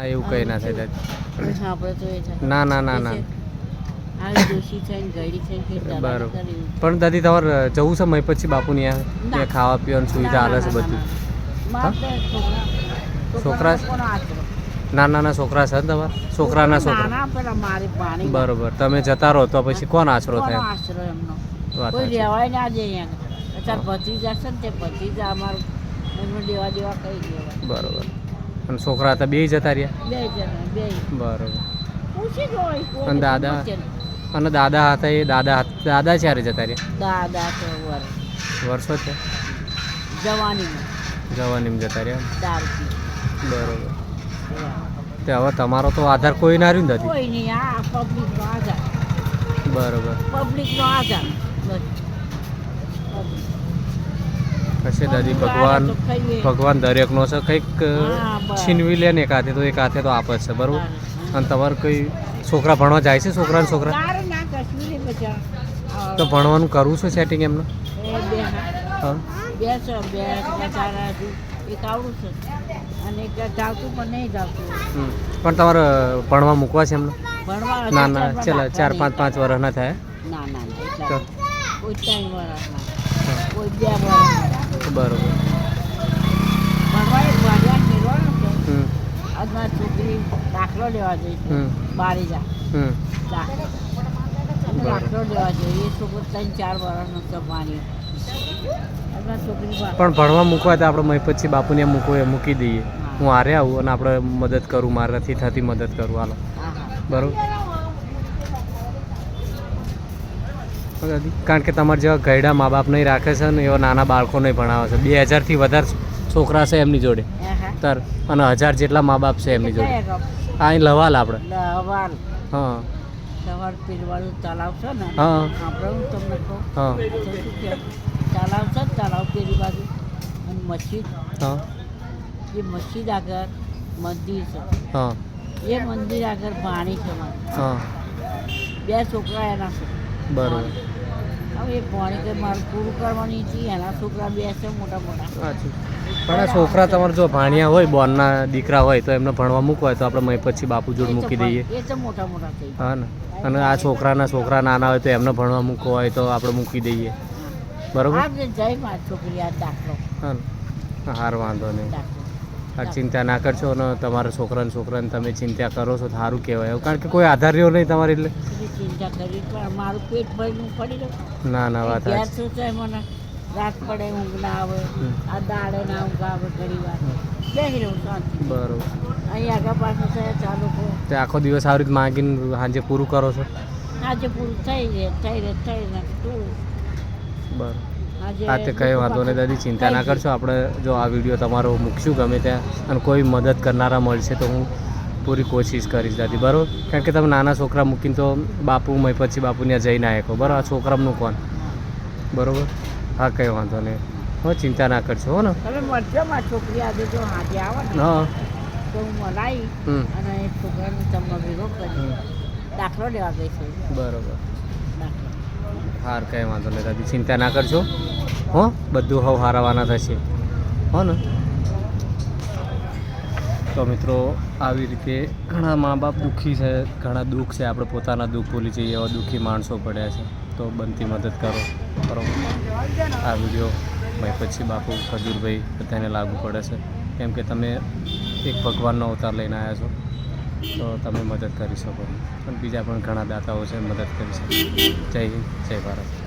હા એવું કંઈ ના થાય દાદી. આપણે તો એ થાય ના ના ના ના. ગળી બરોબર. પણ દાદી તમારે જવું છે મય પછી બાપુની આ ખાવા પીવાની સુવિધા હાલે છે બધું? છોકરા? નાના ના છોકરા છે ને તમારે? છોકરાના છોકરા. બરોબર. તમે જતા રહો તો પછી કોણ આશરો થાય? કોઈ રહેવાય ના અત્યારે ભત્રીજા છે ને તે ભત્રીજા અમારું દેવા દેવા કઈ દેવા બરોબર. અને છોકરા હતા બે જતા રહ્યા. બરોબર. અને દાદા? અને દાદા હતા એ દાદા દાદા ક્યારે જતા રહ્યા? દાદા વર્ષો છે? જવાની જતા રહ્યા બરોબર. તે હવે તમારો તો આધાર કોઈ ના રહ્યું નથી કોઈ નહીં આ પબ્લિકનો આધાર. બરોબર. આધાર. કશે દાદી? ભગવાન ભગવાન દરેકનો છે. કંઈક. છીનવી લે ને એક હાથે તો એક હાથે તો આપે છે બરોબર? અને તમારે કોઈ છોકરા ભણવા જાય છે છોકરા છોકરા. તો ભણવાનું કરવું છે સેટિંગ એમનું? હા. હા. બે છે બે બચારા એક આવડું છે. અને એક ચાલતું પણ નહીં ચાલતું પણ તમારે ભણવા મૂકવા છે એમને? ભણવા ના ના ચાર પાંચ ચાર પાંચ પાંચ વર્ષ ના થાય ના ના એટલા કોઈ બરોબર છોકરી દાખલો લેવા જઈ છે હમ. બારી જા દાખલો લેવા જોઈએ છોકરો ત્રણ ચાર વર્ષનો પણ ભણવા મૂકવા તો આપણે મય પછી બાપુને મૂકવું એ મૂકી દઈએ. હું હારે આવું અને આપણે મદદ કરું મારાથી થતી મદદ કરું. હાલો. બરોબર હા, દાદી કારણ કે તમારા જેવા ગયડા મા બાપ નહીં રાખે છે ને એવા નાના બાળકો નહીં ભણાવે છે. બે હજારથી વધારે છોકરા છે એમની જોડે. તર અને હજાર જેટલા મા બાપ છે એમની જોડે. આ અહીં લવાલ આપણે લવાલ. હા. સવાર પીરવાળું તલાવ છે ને? હા. આપણે હું તમને કહું? હા. તલાવ છે તલાવ પેલી બાજુ? અને મસ્જિદ? હા. એ મસ્જિદ આગળ મંદિર છે. હા. એ મંદિર આગળ પાણી છે હા. બે છોકરા એના છે. બરોબર. હવે પાણી કે પૂરું કરવાની હતી એના છોકરા બે છે મોટા મોટા. પણ આ છોકરા તમારે જો ભાણિયા હોય બોનના દીકરા હોય તો એમને ભણવા મૂકવા હોય તો આપણે મય પછી બાપુ જોડ મૂકી દઈએ. એ તો મોટા મોટા થઈ હા ને. અને આ છોકરાના છોકરા નાના હોય તો એમને ભણવા મૂકવા હોય તો આપણે મૂકી દઈએ. બરોબર? જય મારી છોકરી આ દાખલો. હા હાર વાંધો નહીં. આ ચિંતા ના કરશો અને તમારા છોકરાને છોકરાને તમે ચિંતા કરો છો સારું કહેવાય કારણ કે કોઈ આધાર રહ્યો નહીં તમારે એટલે. ચિંતા કરી પણ મારું પેટ ભરીને પડી રહ્યું ના ના વાત શું છે મને? રાત પડે ઊંઘ ના આવે આ દાડે ના ઊંઘ આવે ઘણી વાર. બરોબર. તે આખો દિવસ આવી રીતે માગીને સાંજે પૂરું કરો છો? આજે પૂરું થઈ રહે થઈ રહે થઈ રહે બરોબર. હા તે કંઈ વાંધો નહીં દાદી ચિંતા ના કરશો. આપણે જો આ વીડિયો તમારો મૂકશું ગમે ત્યાં અને કોઈ મદદ કરનારા મળશે તો હું પૂરી કોશિશ કરીશ દાદી બરાબર? કારણ કે તમે નાના છોકરા મૂકીને તો બાપુ મય પછી બાપુ ત્યાં જઈ ના બરાબર આ છોકરાનું કોણ? બરાબર? હા કંઈ વાંધો નહીં. હો ચિંતા ના કરશો હો ને? છોકરી આજે જો આજે આવે ને હા. તો હું મનાવી અને છોકરાને તમને ભેગો કરી દાખલો લેવા ગઈ છું. બરાબર. હાર કંઈ વાંધો નહીં, દાદી. ચિંતા ના કરજો. હો, બધું હવ હારાવાના થશે. હો ને? તો મિત્રો, આવી રીતે ઘણા મા બાપ દુઃખી છે, ઘણા દુઃખ છે. આપણે પોતાના દુઃખ ભૂલી જઈએ એવા દુઃખી માણસો પડ્યા છે. તો બનતી મદદ કરો. બરાબર આ વીડિયો ભાઈ પછી બાપુ ખજૂરભાઈ બધાને લાગુ પડે છે. કેમ કે તમે એક ભગવાનનો અવતાર લઈને આવ્યા છો. તો તમે મદદ કરી શકો. અને બીજા પણ ઘણા દાતાઓ છે, મદદ કરી શકો. જય હિન્દ, જય ભારત.